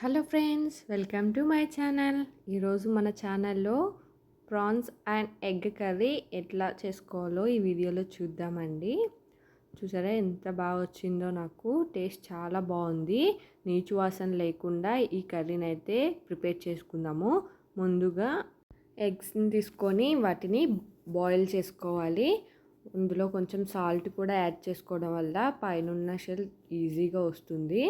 Hello friends welcome to my channel. ఈరోజు మన ఛానల్లో ప్రాన్స్ అండ్ ఎగ్ కర్రీ ఎట్లా చేసుకోవాలో ఈ వీడియోలో చూద్దామండి. చూసారా ఎంత బాగా వచ్చిందో నాకు టేస్ట్ చాలా బాగుంది. నీచు వాసన లేకుండా ఈ కర్రీని అయితే ప్రిపేర్ చేసుకుందాము. ముందుగా ఎగ్స్ని తీసుకొని వాటిని బాయిల్ చేసుకోవాలి. అందులో కొంచెం సాల్ట్ కూడా యాడ్ చేసుకోవడం వల్ల పైన షెల్ ఈజీగా వస్తుంది.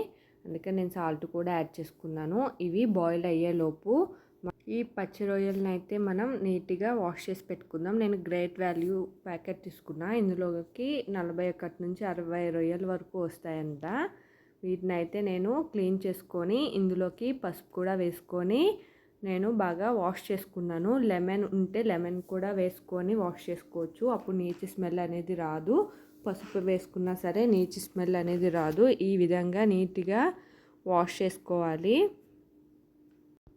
అందుకే నేను సాల్ట్ కూడా యాడ్ చేసుకున్నాను. ఇవి బాయిల్ అయ్యేలోపు ఈ పచ్చి రొయ్యలను అయితే మనం నీట్గా వాష్ చేసి పెట్టుకుందాం. నేను గ్రేట్ వాల్యూ ప్యాకెట్ తీసుకున్నా. ఇందులోకి నలభై ఒకటి నుంచి అరవై రొయ్యల వరకు వస్తాయంట. వీటిని అయితే నేను క్లీన్ చేసుకొని ఇందులోకి పసుపు కూడా వేసుకొని నేను బాగా వాష్ చేసుకున్నాను. లెమన్ ఉంటే లెమన్ కూడా వేసుకొని వాష్ చేసుకోవచ్చు. అప్పుడు నీచు స్మెల్ అనేది రాదు. పసుపు వేసుకున్నా సరే నీచు స్మెల్ అనేది రాదు. ఈ విధంగా నీట్గా వాష్ చేసుకోవాలి.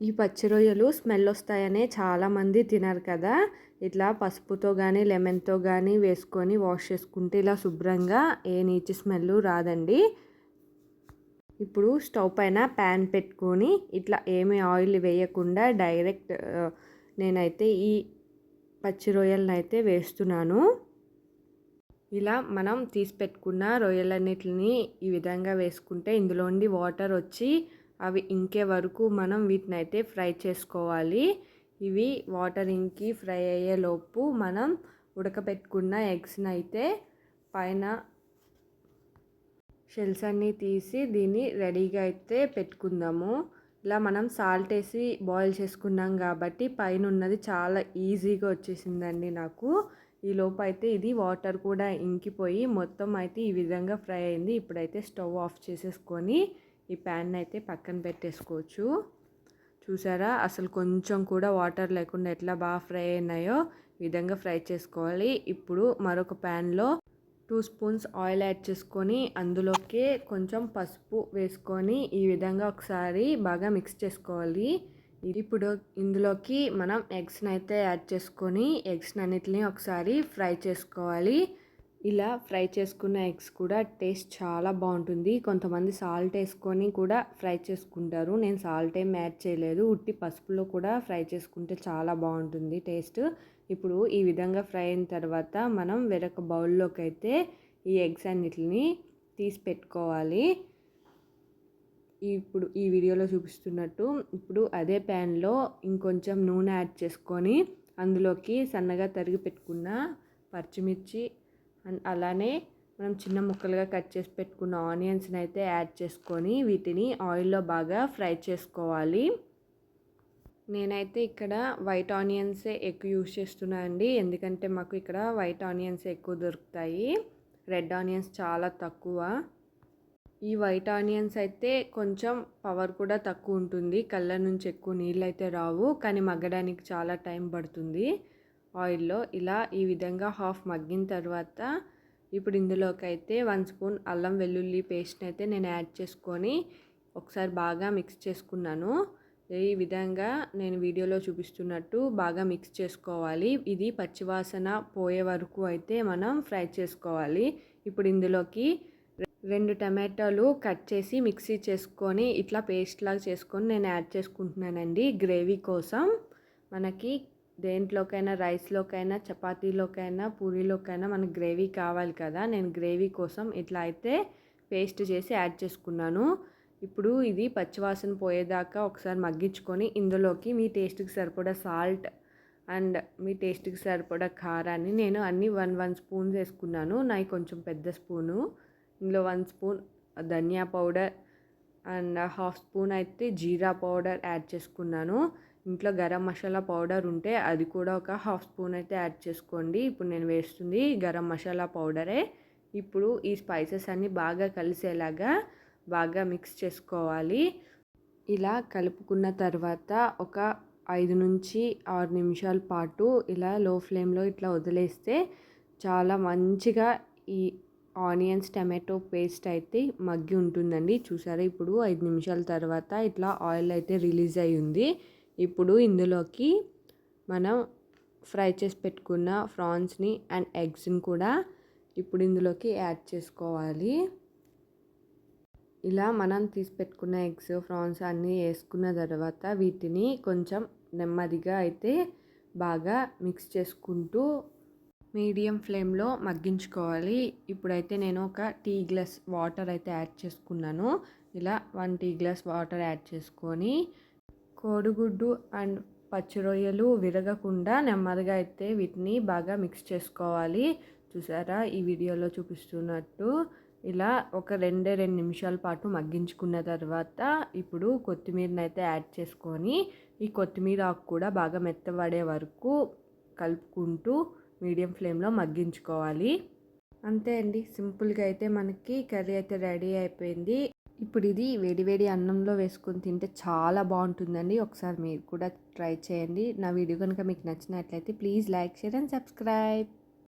ఈ పచ్చి రొయ్యలు స్మెల్ వస్తాయనే చాలామంది తినరు కదా. ఇట్లా పసుపుతో కానీ లెమన్తో కానీ వేసుకొని వాష్ చేసుకుంటే ఇలా శుభ్రంగా ఏ నీచు స్మెల్ రాదండి. ఇప్పుడు స్టవ్ పైన ప్యాన్ పెట్టుకొని ఇట్లా ఏమి ఆయిల్ వేయకుండా డైరెక్ట్ నేనైతే ఈ పచ్చి రొయ్యలను అయితే వేస్తున్నాను. ఇలా మనం తీసి పెట్టుకున్న రొయ్యలన్నిటిని ఈ విధంగా వేసుకుంటే ఇందులోండి వాటర్ వచ్చి అవి ఇంకే వరకు మనం వీటిని అయితే ఫ్రై చేసుకోవాలి. ఇవి వాటర్ ఇంకి ఫ్రై అయ్యేలోపు మనం ఉడకపెట్టుకున్న ఎగ్స్ని అయితే పైన షెల్స్ అన్నీ తీసి దీన్ని రెడీగా అయితే పెట్టుకుందాము. ఇలా మనం సాల్ట్ వేసి బాయిల్ చేసుకున్నాం కాబట్టి పైన ఉన్నది చాలా ఈజీగా వచ్చేసిందండి నాకు. ఈ లోపు అయితే ఇది వాటర్ కూడా ఇంకిపోయి మొత్తం అయితే ఈ విధంగా ఫ్రై అయింది. ఇప్పుడైతే స్టవ్ ఆఫ్ చేసేసుకొని ఈ ప్యాన్ అయితే పక్కన పెట్టేసుకోవచ్చు. చూసారా? అసలు కొంచెం కూడా వాటర్ లేకుండా ఎట్లా బాగా ఫ్రై అయినాయో ఈ విధంగా ఫ్రై చేసుకోవాలి. ఇప్పుడు మరొక ప్యాన్లో టూ స్పూన్స్ ఆయిల్ యాడ్ చేసుకొని అందులోకి కొంచెం పసుపు వేసుకొని ఈ విధంగా ఒకసారి బాగా మిక్స్ చేసుకోవాలి. ఇప్పుడు ఇందులోకి మనం ఎగ్స్ని అయితే యాడ్ చేసుకొని ఎగ్స్ అన్నిటిని ఒకసారి ఫ్రై చేసుకోవాలి. ఇలా ఫ్రై చేసుకున్న ఎగ్స్ కూడా టేస్ట్ చాలా బాగుంటుంది. కొంతమంది సాల్ట్ వేసుకొని కూడా ఫ్రై చేసుకుంటారు. నేను సాల్ట్ ఏం యాడ్ చేయలేదు. ఉట్టి పసుపులో కూడా ఫ్రై చేసుకుంటే చాలా బాగుంటుంది టేస్ట్. ఇప్పుడు ఈ విధంగా ఫ్రై అయిన తర్వాత మనం వేరొక బౌల్లోకి అయితే ఈ ఎగ్స్ అన్నిటిని తీసి పెట్టుకోవాలి. ఇప్పుడు ఈ వీడియోలో చూపిస్తున్నట్టు ఇప్పుడు అదే ప్యాన్లో ఇంకొంచెం నూనె యాడ్ చేసుకొని అందులోకి సన్నగా తరిగి పెట్టుకున్న పచ్చిమిర్చి అండ్ అలానే మనం చిన్న ముక్కలుగా కట్ చేసి పెట్టుకున్న ఆనియన్స్ని అయితే యాడ్ చేసుకొని వీటిని ఆయిల్లో బాగా ఫ్రై చేసుకోవాలి. నేనైతే ఇక్కడ వైట్ ఆనియన్సే ఎక్కువ యూజ్ చేస్తున్నా అండి. ఎందుకంటే మాకు ఇక్కడ వైట్ ఆనియన్స్ ఎక్కువ దొరుకుతాయి. రెడ్ ఆనియన్స్ చాలా తక్కువ. ఈ వైట్ ఆనియన్స్ అయితే కొంచెం పవర్ కూడా తక్కువ ఉంటుంది. కళ్ళ నుంచి ఎక్కువ నీళ్ళు అయితే రావు. కానీ మగ్గడానికి చాలా టైం పడుతుంది. ఆయిల్లో ఇలా ఈ విధంగా హాఫ్ మగ్గిన తర్వాత ఇప్పుడు ఇందులోకి అయితే వన్ స్పూన్ అల్లం వెల్లుల్లి పేస్ట్ని అయితే నేను యాడ్ చేసుకొని ఒకసారి బాగా మిక్స్ చేసుకున్నాను. ఈ విధంగా నేను వీడియోలో చూపిస్తున్నట్టు బాగా మిక్స్ చేసుకోవాలి. ఇది పచ్చివాసన పోయే వరకు అయితే మనం ఫ్రై చేసుకోవాలి. ఇప్పుడు ఇందులోకి రెండు టమాటాలు కట్ చేసి మిక్సీ చేసుకొని ఇట్లా పేస్ట్ లాగా చేసుకొని నేను యాడ్ చేసుకుంటున్నానండి గ్రేవీ కోసం. మనకి దేంట్లోకైనా రైస్లోకైనా చపాతీలోకైనా పూరీలోకైనా మనకి గ్రేవీ కావాలి కదా. నేను గ్రేవీ కోసం ఇట్లా అయితే పేస్ట్ చేసి యాడ్ చేసుకున్నాను. ఇప్పుడు ఇది పచ్చివాసన పోయేదాకా ఒకసారి మగ్గించుకొని ఇందులోకి మీ టేస్ట్కి సరిపడా సాల్ట్ అండ్ మీ టేస్ట్కి సరిపడా కారాన్ని నేను అన్ని వన్ వన్ స్పూన్స్ వేసుకున్నాను. నాయి కొంచెం పెద్ద స్పూను. ఇందులో వన్ స్పూన్ ధనియా పౌడర్ అండ్ హాఫ్ స్పూన్ అయితే జీరా పౌడర్ యాడ్ చేసుకున్నాను. ఇంట్లో గరం మసాలా పౌడర్ ఉంటే అది కూడా ఒక హాఫ్ స్పూన్ అయితే యాడ్ చేసుకోండి. ఇప్పుడు నేను వేస్తుంది గరం మసాలా పౌడరే. ఇప్పుడు ఈ స్పైసెస్ అన్నీ బాగా కలిసేలాగా బాగా మిక్స్ చేసుకోవాలి. ఇలా కలుపుకున్న తర్వాత ఒక ఐదు నుంచి ఆరు నిమిషాల పాటు ఇలా లో ఫ్లేమ్లో ఇట్లా వదిలేస్తే చాలా మంచిగా ఈ ఆనియన్స్ టమాటో పేస్ట్ అయితే మగ్గి ఉంటుందండి. చూసారా? ఇప్పుడు ఐదు నిమిషాల తర్వాత ఇట్లా ఆయిల్ అయితే రిలీజ్ అయి ఉంది. ఇప్పుడు ఇందులోకి మనం ఫ్రై చేసి పెట్టుకున్న ఫ్రాన్స్ని అండ్ ఎగ్స్ని కూడా ఇప్పుడు ఇందులోకి యాడ్ చేసుకోవాలి. ఇలా మనం తీసి పెట్టుకున్న ఎగ్స్ ప్రాన్స్ అన్నీ వేసుకున్న తర్వాత వీటిని కొంచెం నెమ్మదిగా అయితే బాగా మిక్స్ చేసుకుంటూ మీడియం ఫ్లేమ్లో మగ్గించుకోవాలి. ఇప్పుడైతే నేను ఒక టీ గ్లాస్ వాటర్ అయితే యాడ్ చేసుకున్నాను. ఇలా one tea glass water add చేసుకొని కోడిగుడ్డు అండ్ పచ్చి రొయ్యలు విరగకుండా నెమ్మదిగా అయితే వీటిని బాగా మిక్స్ చేసుకోవాలి. చూసారా? ఈ వీడియోలో చూపిస్తున్నట్టు ఇలా ఒక రెండే రెండు నిమిషాల పాటు మగ్గించుకున్న తర్వాత ఇప్పుడు కొత్తిమీరని అయితే యాడ్ చేసుకొని ఈ కొత్తిమీర ఆకు కూడా బాగా మెత్తబడే వరకు కలుపుకుంటూ మీడియం ఫ్లేమ్లో మగ్గించుకోవాలి. అంతే అండి. సింపుల్గా అయితే మనకి కర్రీ అయితే రెడీ అయిపోయింది. ఇప్పుడు ఇది వేడివేడి అన్నంలో వేసుకొని తింటే చాలా బాగుంటుందండి. ఒకసారి మీరు కూడా ట్రై చేయండి. నా వీడియో కనుక మీకు నచ్చినట్లయితే please like share and subscribe.